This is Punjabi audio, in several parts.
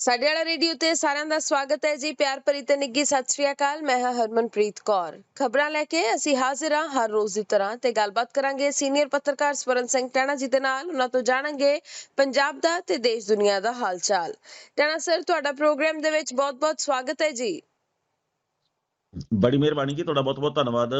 ਸਾਡੇ ਵਾਲਾ ਰੇਡੀਓ ਤੇ ਸਾਰਿਆਂ ਦਾ ਸਵਾਗਤ ਹੈ ਜੀ, ਪਿਆਰ ਭਰੀ ਤੇ ਨਿੱਗੀ ਸਤਿ ਸ੍ਰੀ ਅਕਾਲ। ਮੈਂ ਹਾਂ ਹਰਮਨਪ੍ਰੀਤ ਕੌਰ। ਖਬਰਾਂ ਲੈ ਕੇ ਅਸੀਂ ਹਾਜ਼ਰ ਹਾਂ ਹਰ ਰੋਜ਼ ਦੀ ਤਰ੍ਹਾਂ ਤੇ ਗੱਲਬਾਤ ਕਰਾਂਗੇ ਸੀਨੀਅਰ ਪੱਤਰਕਾਰ ਸਵਰਨ ਸਿੰਘ ਟਾਣਾ ਜੀ ਦੇ ਨਾਲ। ਉਹਨਾਂ ਤੋਂ ਜਾਣਾਂਗੇ ਪੰਜਾਬ ਦਾ ਤੇ ਦੇਸ਼ ਦੁਨੀਆ ਦਾ ਹਾਲ ਚਾਲ। ਟਾਣਾ ਸਰ, ਤੁਹਾਡਾ ਪ੍ਰੋਗਰਾਮ ਦੇ ਵਿੱਚ ਬਹੁਤ-ਬਹੁਤ ਸਵਾਗਤ ਹੈ ਜੀ। ਬੜੀ ਮਿਹਰਬਾਨੀ ਜੀ ਤੁਹਾਡਾ ਬਹੁਤ-ਬਹੁਤ ਧੰਨਵਾਦ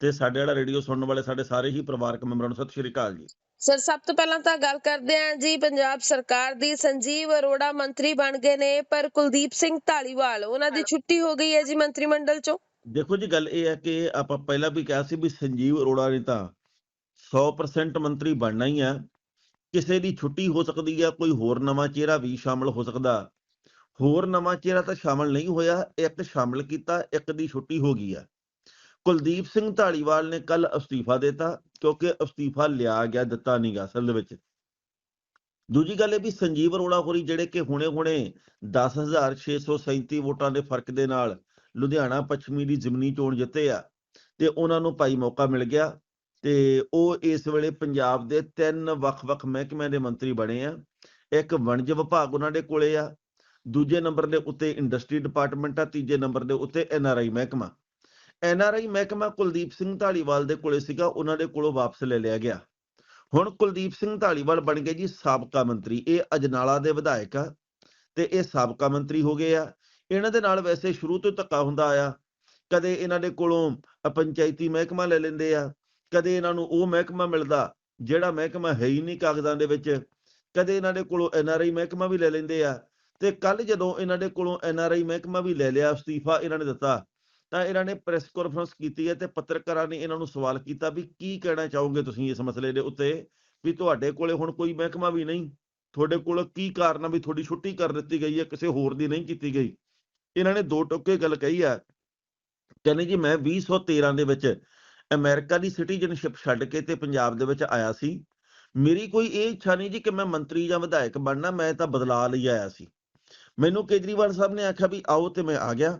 ਤੇ ਸਾਡੇ ਵਾਲਾ ਰੇਡੀਓ ਸੁਣਨ ਵਾਲੇ ਸਾਡੇ ਸਾਰੇ ਹੀ ਪਰਿਵਾਰਕ ਮੈਂਬਰਾਂ ਨੂੰ ਸਤਿ ਸ਼੍ਰੀ ਅਕਾਲ ਜੀ। ਸਰ ਸਭ ਤੋਂ ਪਹਿਲਾਂ ਤਾਂ ਗੱਲ ਕਰਦੇ ਹਾਂ ਜੀ ਪੰਜਾਬ ਸਰਕਾਰ ਦੀ ਸੰਜੀਵ ਅਰੋੜਾ ਮੰਤਰੀ ਬਣ ਗਏ ਨੇ ਪਰ ਕੁਲਦੀਪ ਸਿੰਘ ਢਾਲੀਵਾਲ ਉਹਨਾਂ ਦੀ ਛੁੱਟੀ ਹੋ ਗਈ ਹੈ ਜੀ ਮੰਤਰੀ ਮੰਡਲ ਚੋਂ। ਦੇਖੋ ਜੀ ਗੱਲ ਇਹ ਹੈ ਕਿ ਆਪਾਂ ਪਹਿਲਾਂ ਵੀ ਕਿਹਾ ਸੀ ਵੀ ਸੰਜੀਵ ਅਰੋੜਾ ਨੇ ਤਾਂ 100% ਮੰਤਰੀ ਬਣਨਾ ਹੀ ਆ ਕਿਸੇ ਦੀ ਛੁੱਟੀ ਹੋ ਸਕਦੀ ਹੈ ਕੋਈ ਹੋਰ ਨਵਾਂ ਚਿਹਰਾ ਵੀ ਸ਼ਾਮਲ ਹੋ ਸਕਦਾ। ਹੋਰ ਨਵਾਂ ਚਿਹਰਾ ਤਾਂ ਸ਼ਾਮਲ ਨਹੀਂ ਹੋਇਆ, ਇੱਕ ਸ਼ਾਮਲ ਕੀਤਾ, ਇੱਕ ਦੀ ਛੁੱਟੀ ਹੋ ਗਈ ਆ। ਕੁਲਦੀਪ ਸਿੰਘ ਢਾਲੀਵਾਲ ਨੇ ਕੱਲ ਅਸਤੀਫਾ ਦਿੱਤਾ, ਕਿਉਂਕਿ ਅਸਤੀਫਾ ਲਿਆ ਗਿਆ, ਦਿੱਤਾ ਨਹੀਂ ਗਿਆ ਅਸਲ ਦੇ ਵਿੱਚ। ਦੂਜੀ ਗੱਲ ਇਹ ਵੀ ਸੰਜੀਵ ਅਰੋੜਾ ਹੋਰੀ ਜਿਹੜੇ ਕਿ ਹੁਣੇ-ਹੁਣੇ 10637 ਵੋਟਾਂ ਦੇ ਫ਼ਰਕ ਦੇ ਨਾਲ ਲੁਧਿਆਣਾ ਪੱਛਮੀ ਦੀ ਜ਼ਿਮਨੀ ਚੋਣ ਜਿੱਤੇ ਆ, ਤੇ ਉਹਨਾਂ ਨੂੰ ਭਾਈ ਮੌਕਾ ਮਿਲ ਗਿਆ, ਤੇ ਉਹ ਇਸ ਵੇਲੇ ਪੰਜਾਬ ਦੇ ਤਿੰਨ ਵੱਖ-ਵੱਖ ਮਹਿਕਮਿਆਂ ਦੇ ਮੰਤਰੀ ਬਣੇ ਆ। ਇੱਕ ਵਣਜ ਵਿਭਾਗ ਉਹਨਾਂ ਦੇ ਕੋਲੇ ਆ ਦੂਜੇ ਨੰਬਰ ਦੇ ਉੱਤੇ ਇੰਡਸਟਰੀ ਡਿਪਾਰਟਮੈਂਟ ਆ, ਤੀਜੇ ਨੰਬਰ ਦੇ ਉੱਤੇ ਐਨਆਰਆਈ ਮਹਿਕਮਾ। ਐਨਆਰਆਈ ਮਹਿਕਮਾ ਕੁਲਦੀਪ ਸਿੰਘ ਢਾਲੀਵਾਲ ਦੇ ਕੋਲੇ ਸੀਗਾ, ਉਹਨਾਂ ਦੇ ਕੋਲੋਂ ਵਾਪਸ ਲੈ ਲਿਆ ਗਿਆ। ਹੁਣ ਕੁਲਦੀਪ ਸਿੰਘ ਢਾਲੀਵਾਲ ਬਣ ਗਏ ਜੀ ਸਾਬਕਾ ਮੰਤਰੀ। ਇਹ ਅਜਨਾਲਾ ਦੇ ਵਿਧਾਇਕ ਆ ਤੇ ਇਹ ਸਾਬਕਾ ਮੰਤਰੀ ਹੋ ਗਏ ਆ। ਇਹਨਾਂ ਦੇ ਨਾਲ ਵੈਸੇ ਸ਼ੁਰੂ ਤੋਂ ਧੱਕਾ ਹੁੰਦਾ ਆਇਆ। ਕਦੇ ਇਹਨਾਂ ਦੇ ਕੋਲੋਂ ਪੰਚਾਇਤੀ ਮਹਿਕਮਾ ਲੈ ਲੈਂਦੇ ਆ, ਕਦੇ ਇਹਨਾਂ ਨੂੰ ਉਹ ਮਹਿਕਮਾ ਮਿਲਦਾ, ਜਿਹੜਾ ਮਹਿਕਮਾ ਹੈ ਹੀ ਨਹੀਂ ਕਾਗਜ਼ਾਂ ਦੇ ਵਿੱਚ। ਕਦੇ ਇਹਨਾਂ ਦੇ ਕੋਲੋਂ ਐਨਆਰਆਈ ਮਹਿਕਮਾ ਵੀ ਲੈ ਲੈਂਦੇ ਆ। ਤੇ ਕੱਲ ਜਦੋਂ ਇਹਨਾਂ ਦੇ ਕੋਲੋਂ ਐਨਆਰਆਈ ਮਹਿਕਮਾ ਵੀ ਲੈ ਲਿਆ, ਅਸਤੀਫਾ ਇਹਨਾਂ ਨੇ ਦਿੱਤਾ, ਤਾਂ ਇਹਨਾਂ ਨੇ ਪ੍ਰੈਸ ਕਾਨਫਰੰਸ ਕੀਤੀ ਹੈ ਤੇ ਪੱਤਰਕਾਰਾਂ ਨੇ ਇਹਨਾਂ ਨੂੰ ਸਵਾਲ ਕੀਤਾ ਵੀ ਕੀ ਕਹਿਣਾ ਚਾਹੋਗੇ ਤੁਸੀਂ ਇਸ ਮਸਲੇ ਦੇ ਉੱਤੇ? ਵੀ ਤੁਹਾਡੇ ਕੋਲੇ ਹੁਣ ਕੋਈ ਮਹਿਕਮਾ ਵੀ ਨਹੀਂ, ਤੁਹਾਡੇ ਕੋਲ ਕੀ ਕਾਰਨ ਆ ਵੀ ਤੁਹਾਡੀ ਛੁੱਟੀ ਕਰ ਦਿੱਤੀ ਗਈ ਹੈ, ਕਿਸੇ ਹੋਰ ਦੀ ਨਹੀਂ ਕੀਤੀ ਗਈ? ਇਹਨਾਂ ਨੇ ਦੋ ਟੋਕੇ ਗੱਲ ਕਹੀ ਆ, ਕਹਿੰਦੇ ਜੀ ਮੈਂ 2013 ਦੇ ਵਿੱਚ ਅਮਰੀਕਾ ਦੀ ਸਿਟੀਜ਼ਨਸ਼ਿਪ ਛੱਡ ਕੇ ਤੇ ਪੰਜਾਬ ਦੇ ਵਿੱਚ ਆਇਆ ਸੀ। ਮੇਰੀ ਕੋਈ ਇਹ ਇੱਛਾ ਨਹੀਂ ਜੀ ਕਿ ਮੈਂ ਮੰਤਰੀ ਜਾਂ ਵਿਧਾਇਕ ਬਣਨਾ, ਮੈਂ ਤਾਂ ਬਦਲਾ ਲਈ ਆਇਆ ਸੀ। ਮੈਨੂੰ ਕੇਜਰੀਵਾਲ ਸਾਹਿਬ ਨੇ ਆਖਿਆ ਵੀ ਆਓ ਤੇ ਮੈਂ ਆ ਗਿਆ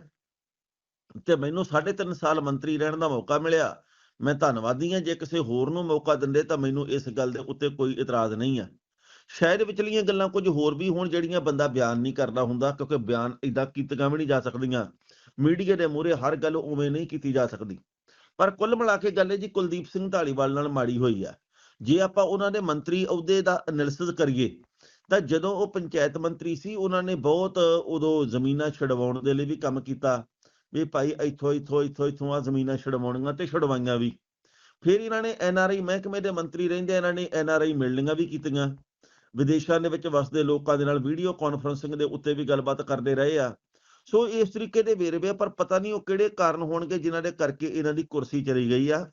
ਤੇ ਮੈਨੂੰ 3.5 ਸਾਲ ਮੰਤਰੀ ਰਹਿਣ ਦਾ ਮੌਕਾ ਮਿਲਿਆ। ਮੈਂ ਧੰਨਵਾਦੀ ਹਾਂ, ਜੇ ਕਿਸੇ ਹੋਰ ਨੂੰ ਮੌਕਾ ਦਿੰਦੇ ਤਾਂ ਮੈਨੂੰ ਇਸ ਗੱਲ ਦੇ ਉੱਤੇ ਕੋਈ ਇਤਰਾਜ਼ ਨਹੀਂ ਹੈ ਸ਼ਾਇਦ ਵਿਚਲੀਆਂ ਗੱਲਾਂ ਕੁਝ ਹੋਰ ਵੀ ਹੋਣ ਜਿਹੜੀਆਂ ਬੰਦਾ ਬਿਆਨ ਨਹੀਂ ਕਰਦਾ ਹੁੰਦਾ, ਕਿਉਂਕਿ ਬਿਆਨ ਇਦਾਂ ਕੀਤੀਆਂ ਵੀ ਨਹੀਂ ਜਾ ਸਕਦੀਆਂ। ਮੀਡੀਆ ਦੇ ਮੂਹਰੇ ਹਰ ਗੱਲ ਉਵੇਂ ਨਹੀਂ ਕੀਤੀ ਜਾ ਸਕਦੀ। ਪਰ ਕੁੱਲ ਮਿਲਾ ਕੇ ਗੱਲ ਹੈ ਜੀ, ਕੁਲਦੀਪ ਸਿੰਘ ਢਾਲੀਵਾਲ ਨਾਲ ਮਾੜੀ ਹੋਈ ਆ। ਜੇ ਆਪਾਂ ਉਹਨਾਂ ਦੇ ਮੰਤਰੀ ਅਹੁਦੇ ਦਾ ਐਨਾਲਿਸਿਸ ਕਰੀਏ ਤਾਂ ਜਦੋਂ ਉਹ ਪੰਚਾਇਤ ਮੰਤਰੀ ਸੀ ਉਹਨਾਂ ਨੇ ਬਹੁਤ ਉਦੋਂ ਜ਼ਮੀਨਾਂ ਛਡਵਾਉਣ ਦੇ ਲਈ ਵੀ ਕੰਮ ਕੀਤਾ ਵੀ ਭਾਈ ਇੱਥੋਂ ਇੱਥੋਂ ਇੱਥੋਂ ਇੱਥੋਂ ਆ ਜ਼ਮੀਨਾਂ ਛਡਵਾਉਣੀਆਂ ਤੇ ਛਡਵਾਈਆਂ ਵੀ। ਫਿਰ ਇਹਨਾਂ ਨੇ ਐੱਨ ਆਰ ਆਈ ਮਹਿਕਮੇ ਦੇ ਮੰਤਰੀ ਰਹਿੰਦੇ ਇਹਨਾਂ ਨੇ ਐੱਨ ਆਰ ਆਈ ਮਿਲਣੀਆਂ ਵੀ ਕੀਤੀਆਂ। ਵਿਦੇਸ਼ਾਂ ਦੇ ਵਿੱਚ ਵਸਦੇ ਲੋਕਾਂ ਦੇ ਨਾਲ ਵੀਡੀਓ ਕਾਨਫਰੰਸਿੰਗ ਦੇ ਉੱਤੇ ਵੀ ਗੱਲਬਾਤ ਕਰਦੇ ਰਹੇ ਆ। ਸੋ ਇਸ ਤਰੀਕੇ ਦੇ ਵੇਰਵੇ ਆ, ਪਰ ਪਤਾ ਨਹੀਂ ਉਹ ਕਿਹੜੇ ਕਾਰਨ ਹੋਣਗੇ ਜਿਨ੍ਹਾਂ ਦੇ ਕਰਕੇ ਇਹਨਾਂ ਦੀ ਕੁਰਸੀ ਚਲੀ ਗਈ ਆ।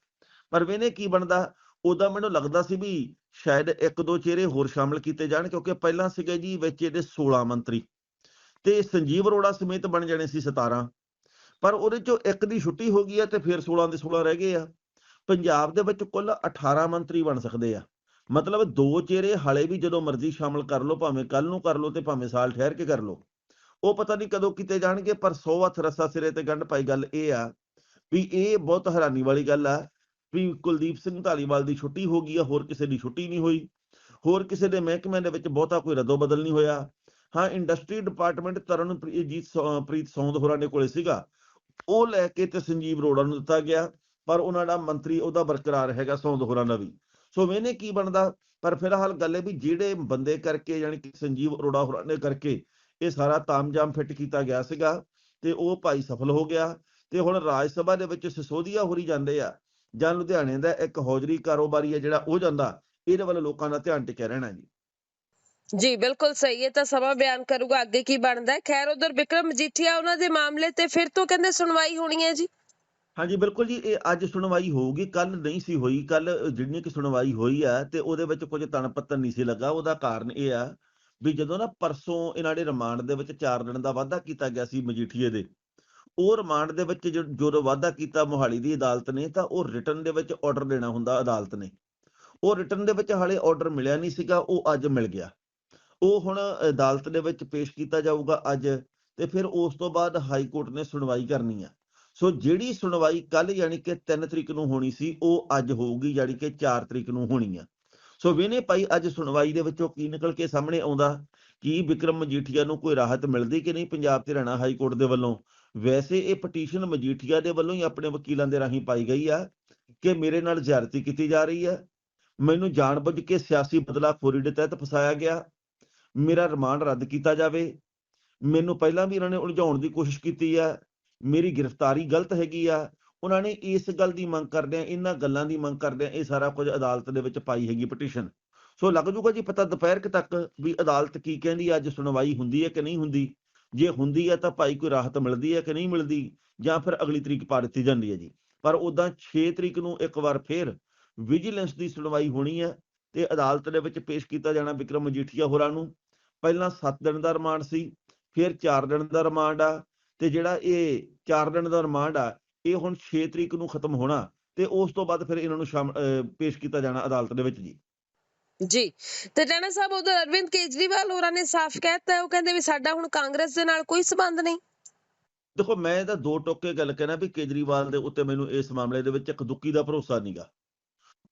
ਪਰ ਵੇਨੇ ਕੀ ਬਣਦਾ। ਉਦਾਂ ਮੈਨੂੰ ਲੱਗਦਾ ਸੀ ਵੀ ਸ਼ਾਇਦ ਇੱਕ ਦੋ ਚਿਹਰੇ ਹੋਰ ਸ਼ਾਮਲ ਕੀਤੇ ਜਾਣ ਕਿਉਂਕਿ ਪਹਿਲਾਂ ਸੀਗੇ ਜੀ ਵਿੱਚ ਇਹਦੇ 16 ਮੰਤਰੀ ਤੇ ਸੰਜੀਵ ਅਰੋੜਾ ਸਮੇਤ ਬਣ ਜਾਣੇ ਸੀ 17 ਪਰ ਉਹਦੇ ਚੋਂ ਇੱਕ ਦੀ ਛੁੱਟੀ ਹੋ ਗਈ ਹੈ ਤੇ ਫਿਰ 16 ਦੇ 16 ਰਹਿ ਗਏ ਆ। ਪੰਜਾਬ ਦੇ ਵਿੱਚ ਕੁੱਲ 18 ਮੰਤਰੀ ਬਣ ਸਕਦੇ ਆ। ਮਤਲਬ ਦੋ ਚਿਹਰੇ ਹਲੇ ਵੀ ਜਦੋਂ ਮਰਜ਼ੀ ਸ਼ਾਮਲ ਕਰ ਲਓ, ਭਾਵੇਂ ਕੱਲ ਨੂੰ ਕਰ ਲਓ ਤੇ ਭਾਵੇਂ ਸਾਲ ਠਹਿਰ ਕੇ ਕਰ ਲਓ। ਉਹ ਪਤਾ ਨਹੀਂ ਕਦੋਂ ਕੀਤੇ ਜਾਣਗੇ, ਪਰ 100 ਹੱਥ ਰੱਸਾ ਸਿਰੇ ਤੇ ਗੰਢ ਪਾਈ ਗੱਲ ਇਹ ਆ ਵੀ ਇਹ ਬਹੁਤ ਹੈਰਾਨੀ ਵਾਲੀ ਗੱਲ ਆ ਵੀ ਕੁਲਦੀਪ ਸਿੰਘ ਧਾਲੀਵਾਲ ਦੀ ਛੁੱਟੀ ਹੋ ਗਈ ਆ, ਹੋਰ ਕਿਸੇ ਦੀ ਛੁੱਟੀ ਨਹੀਂ ਹੋਈ। ਹੋਰ ਕਿਸੇ ਦੇ ਮਹਿਕਮਿਆਂ ਦੇ ਵਿੱਚ ਬਹੁਤਾ ਕੋਈ ਰਦੋ ਬਦਲ ਨਹੀਂ ਹੋਇਆ। ਹਾਂ, ਇੰਡਸਟਰੀ ਡਿਪਾਰਟਮੈਂਟ ਤਰਨਜੀਤ ਸੌ- ਪ੍ਰੀਤ ਸੌਂਦ ਹੋਰਾਂ ਦੇ ਕੋਲੇ ਸੀਗਾ। ਉਹ ਲੈ ਕੇ ਤੇ ਸੰਜੀਵ ਅਰੋੜਾ ਨੂੰ ਦਿੱਤਾ ਗਿਆ, ਪਰ ਉਹਨਾਂ ਦਾ ਮੰਤਰੀ ਉਹਦਾ ਬਰਕਰਾਰ ਹੈਗਾ, ਸੌਂਦ ਹੋਰਾਂ ਦਾ ਵੀ। ਸੋ ਮੈਨੇ ਕੀ ਬਣਦਾ? ਪਰ ਫਿਲਹਾਲ ਗੱਲ ਹੈ ਵੀ ਜਿਹੜੇ ਬੰਦੇ ਕਰਕੇ, ਯਾਨੀ ਕਿ ਸੰਜੀਵ ਅਰੋੜਾ ਹੋਰਾਂ ਨੇ ਕਰਕੇ ਇਹ ਸਾਰਾ ਤਾਮਜਾਮ ਫਿੱਟ ਕੀਤਾ ਗਿਆ ਸੀਗਾ, ਤੇ ਉਹ ਭਾਈ ਸਫਲ ਹੋ ਗਿਆ। ਤੇ ਹੁਣ ਰਾਜ ਸਭਾ ਦੇ ਵਿੱਚ ਸਿਸੋਦੀਆ ਹੋਰੀ ਜਾਂਦੇ ਆ। ਜਾਂ ਲੁਧਿਆਣੇ ਦਾ ਇੱਕ ਹੌਜਰੀ ਕਾਰੋਬਾਰੀ ਹੈ ਜਿਹੜਾ ਉਹ ਜਾਂਦਾ ਇਹਦੇ ਵੱਲ ਲੋਕਾਂ ਦਾ ਧਿਆਨ ਟਿਕਿਆ ਰਹਿਣਾ ਜੀ। ਜੀ ਬਿਲਕੁਲ ਸਹੀ ਹੈ ਤਾਂ ਸਮਾਂ ਬਿਆਨ ਕਰੂਗਾ ਅੱਗੇ ਕੀ ਬਣਦਾ ਹੈ। ਖੈਰ ਉਧਰ ਵਿਕਰਮ ਮਜੀਠੀਆ ਉਹਨਾਂ ਦੇ ਮਾਮਲੇ ਤੇ ਫਿਰ ਤੋਂ ਕਹਿੰਦੇ ਸੁਣਵਾਈ ਹੋਣੀ ਹੈ ਜੀ। ਹਾਂਜੀ ਬਿਲਕੁਲ ਜੀ ਇਹ ਅੱਜ ਸੁਣਵਾਈ ਹੋਊਗੀ ਕੱਲ ਨਹੀਂ ਸੀ ਹੋਈ ਕੱਲ ਜਿੰਨੀ ਕਿ ਸੁਣਵਾਈ ਹੋਈ ਆ ਤੇ ਉਹਦੇ ਵਿੱਚ ਕੁਝ ਤਣ ਪੱਤਨ ਨਹੀਂ ਸੀ ਲੱਗਾ ਉਹਦਾ ਕਾਰਨ ਇਹ ਆ ਵੀ ਜਦੋਂ ਨਾ ਪਰਸੋਂ ਇਹਨਾਂ ਦੇ ਰਿਮਾਂਡ ਦੇ ਵਿੱਚ 4 ਦਿਨ ਦਾ ਵਾਅਦਾ ਕੀਤਾ ਗਿਆ ਸੀ ਮਜੀਠੀਏ ਦੇ ਉਹ ਰਿਮਾਂਡ ਦੇ ਵਿੱਚ ਜੋ- ਜਦੋਂ ਵਾਅਦਾ ਕੀਤਾ ਮੋਹਾਲੀ ਦੀ ਅਦਾਲਤ ਨੇ, ਤਾਂ ਉਹ ਰਿਟਰਨ ਦੇ ਵਿੱਚ ਆਰਡਰ ਦੇਣਾ ਹੁੰਦਾ ਅਦਾਲਤ ਨੇ। ਉਹ ਰਿਟਰਨ ਦੇ ਵਿੱਚ ਹਾਲੇ ਆਰਡਰ ਮਿਲਿਆ ਨਹੀਂ ਸੀਗਾ, ਉਹ ਅੱਜ ਮਿਲ ਗਿਆ। ਉਹ ਹੁਣ ਅਦਾਲਤ ਦੇ ਵਿੱਚ ਪੇਸ਼ ਕੀਤਾ ਜਾਊਗਾ ਅੱਜ ਤੇ ਫਿਰ ਉਸ ਤੋਂ ਬਾਅਦ ਹਾਈ ਕੋਰਟ ਨੇ ਸੁਣਵਾਈ ਕਰਨੀ ਆ। ਸੋ ਜਿਹੜੀ ਸੁਣਵਾਈ ਕੱਲ ਯਾਨੀ ਕਿ 3 ਤਰੀਕ ਨੂੰ ਹੋਣੀ ਸੀ, ਉਹ ਅੱਜ ਹੋਊਗੀ, ਯਾਨੀ ਕਿ 4 ਤਰੀਕ ਨੂੰ ਹੋਣੀ ਆ। ਸੋ ਵੇਨੇ ਭਾਈ, ਅੱਜ ਸੁਣਵਾਈ ਦੇ ਵਿੱਚੋਂ ਕੀ ਨਿਕਲ ਕੇ ਸਾਹਮਣੇ ਆਉਂਦਾ? ਕੀ ਵਿਕਰਮ ਮਜੀਠੀਆ ਨੂੰ ਕੋਈ ਰਾਹਤ ਮਿਲਦੀ ਕਿ ਨਹੀਂ ਪੰਜਾਬ ਤੇ ਹਰਿਆਣਾ ਹਾਈ ਕੋਰਟ ਦੇ ਵੱਲੋਂ? ਵੈਸੇ ਇਹ ਪਟੀਸ਼ਨ ਮਜੀਠੀਆ ਦੇ ਵੱਲੋਂ ਹੀ ਆਪਣੇ ਵਕੀਲਾਂ ਦੇ ਰਾਹੀਂ ਪਾਈ ਗਈ ਆ ਕਿ ਮੇਰੇ ਨਾਲ ਜ਼ਿਆਰਤੀ ਕੀਤੀ ਜਾ ਰਹੀ ਹੈ ਮੈਨੂੰ ਜਾਣਬੁੱਝ ਕੇ ਸਿਆਸੀ ਬਦਲਾਖੋਰੀ ਦੇ ਤਹਿਤ ਫਸਾਇਆ ਗਿਆ। ਮੇਰਾ ਰਿਮਾਂਡ ਰੱਦ ਕੀਤਾ ਜਾਵੇ। ਮੈਨੂੰ ਪਹਿਲਾਂ ਵੀ ਇਹਨਾਂ ਨੇ ਉਲਝਾਉਣ ਦੀ ਕੋਸ਼ਿਸ਼ ਕੀਤੀ ਆ। ਮੇਰੀ ਗ੍ਰਿਫਤਾਰੀ ਗਲਤ ਹੈਗੀ ਆ। ਉਹਨਾਂ ਨੇ ਇਸ ਗੱਲ ਦੀ ਮੰਗ ਕਰਦਿਆਂ, ਇਹਨਾਂ ਗੱਲਾਂ ਦੀ ਮੰਗ ਕਰਦਿਆਂ ਇਹ ਸਾਰਾ ਕੁਝ ਅਦਾਲਤ ਦੇ ਵਿੱਚ ਪਾਈ ਹੈਗੀ ਪਟੀਸ਼ਨ ਸੋ ਲੱਗ ਜੂਗਾ ਜੀ ਪਤਾ ਦੁਪਹਿਰ ਤੱਕ ਵੀ ਅਦਾਲਤ ਕੀ ਕਹਿੰਦੀ ਆ, ਅੱਜ ਸੁਣਵਾਈ ਹੁੰਦੀ ਹੈ ਕਿ ਨਹੀਂ ਹੁੰਦੀ? ਜੇ ਹੁੰਦੀ ਹੈ ਤਾਂ ਭਾਈ ਕੋਈ ਰਾਹਤ ਮਿਲਦੀ ਹੈ ਕਿ ਨਹੀਂ ਮਿਲਦੀ? ਜਾਂ ਫਿਰ ਅਗਲੀ ਤਰੀਕ ਪਾ ਦਿੱਤੀ ਜਾਂਦੀ ਹੈ ਜੀ। ਪਰ ਉਦਾਂ 6 ਤਰੀਕ ਨੂੰ ਇੱਕ ਵਾਰ ਫੇਰ ਵਿਜੀਲੈਂਸ ਦੀ ਸੁਣਵਾਈ ਹੋਣੀ ਹੈ ਤੇ ਅਦਾਲਤ ਦੇ ਵਿੱਚ ਪੇਸ਼ ਕੀਤਾ ਜਾਣਾ ਵਿਕਰਮ ਮਜੀਠੀਆ ਹੋਰਾਂ ਨੂੰ। ਪਹਿਲਾਂ 7 ਦਿਨ ਦਾ ਰਿਮਾਂਡ ਸੀ, ਫਿਰ 4 ਦਿਨ ਦਾ ਰਿਮਾਂਡ ਆ ਤੇ ਜਿਹੜਾ ਇਹ 4 ਦਿਨ ਦਾ ਰਿਮਾਂਡ ਆ, ਇਹ ਹੁਣ 6 ਤਰੀਕ ਨੂੰ ਖਤਮ ਹੋਣਾ ਤੇ ਉਸ ਤੋਂ ਬਾਅਦ ਫਿਰ ਇਹਨਾਂ ਨੂੰ ਸ਼ਾਮ ਅਹ ਪੇਸ਼ ਕੀਤਾ ਜਾਣਾ ਅਦਾਲਤ ਦੇ ਵਿੱਚ ਜੀ। ਜੀ। ਤੇ ਟਾਣਾ ਸਾਹਿਬ ਉਧਰ ਅਰਵਿੰਦ ਕੇਜਰੀਵਾਲ ਹੋਰਾਂ ਨੇ ਸਾਫ਼ ਕਹਿਤਾ, ਉਹ ਕਹਿੰਦੇ ਵੀ ਸਾਡਾ ਹੁਣ ਕਾਂਗਰਸ ਦੇ ਨਾਲ ਕੋਈ ਸਬੰਧ ਨਹੀਂ। ਦੇਖੋ, ਮੈਂ ਤਾਂ ਦੋ ਟੋਕੇ ਗੱਲ ਕਹਿਣਾ ਵੀ ਕੇਜਰੀਵਾਲ ਦੇ ਉੱਤੇ ਮੈਨੂੰ ਇਸ ਮਾਮਲੇ ਦੇ ਵਿੱਚ ਇੱਕ ਦੁੱਕੀ ਦਾ ਭਰੋਸਾ ਨਹੀਂਗਾ।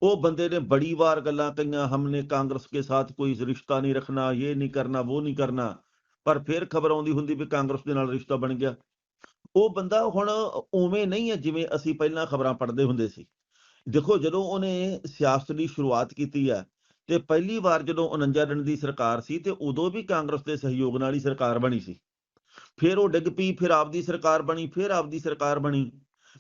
ਉਹ ਬੰਦੇ ਨੇ ਬੜੀ ਵਾਰ ਗੱਲਾਂ ਕਹੀਆਂ, ਹਮਨੇ ਕਾਂਗਰਸ ਕੇ ਸਾਥ ਕੋਈ ਰਿਸ਼ਤਾ ਨਹੀਂ ਰੱਖਣਾ ਇਹ ਨਹੀਂ ਕਰਨਾ ਉਹ ਨਹੀਂ ਕਰਨਾ। ਪਰ ਫਿਰ ਖਬਰ ਆਉਂਦੀ ਹੁੰਦੀ ਵੀ ਕਾਂਗਰਸ ਦੇ ਨਾਲ ਰਿਸ਼ਤਾ ਬਣ ਗਿਆ। ਉਹ ਬੰਦਾ ਹੁਣ ਉਵੇਂ ਨਹੀਂ ਹੈ ਜਿਵੇਂ ਅਸੀਂ ਪਹਿਲਾਂ ਖਬਰਾਂ ਪੜ੍ਹਦੇ ਹੁੰਦੇ ਸੀ। ਦੇਖੋ, ਜਦੋਂ ਉਹਨੇ ਸਿਆਸਤ ਦੀ ਸ਼ੁਰੂਆਤ ਕੀਤੀ ਹੈ ਤੇ ਪਹਿਲੀ ਵਾਰ ਜਦੋਂ 49 ਦਿਨ ਦੀ ਸਰਕਾਰ ਸੀ ਤੇ ਉਦੋਂ ਵੀ ਕਾਂਗਰਸ ਦੇ ਸਹਿਯੋਗ ਨਾਲ ਹੀ ਸਰਕਾਰ ਬਣੀ ਸੀ। ਫਿਰ ਉਹ ਡਿੱਗ ਪਈ, ਫਿਰ ਆਪਦੀ ਸਰਕਾਰ ਬਣੀ, ਫਿਰ ਆਪਦੀ ਸਰਕਾਰ ਬਣੀ।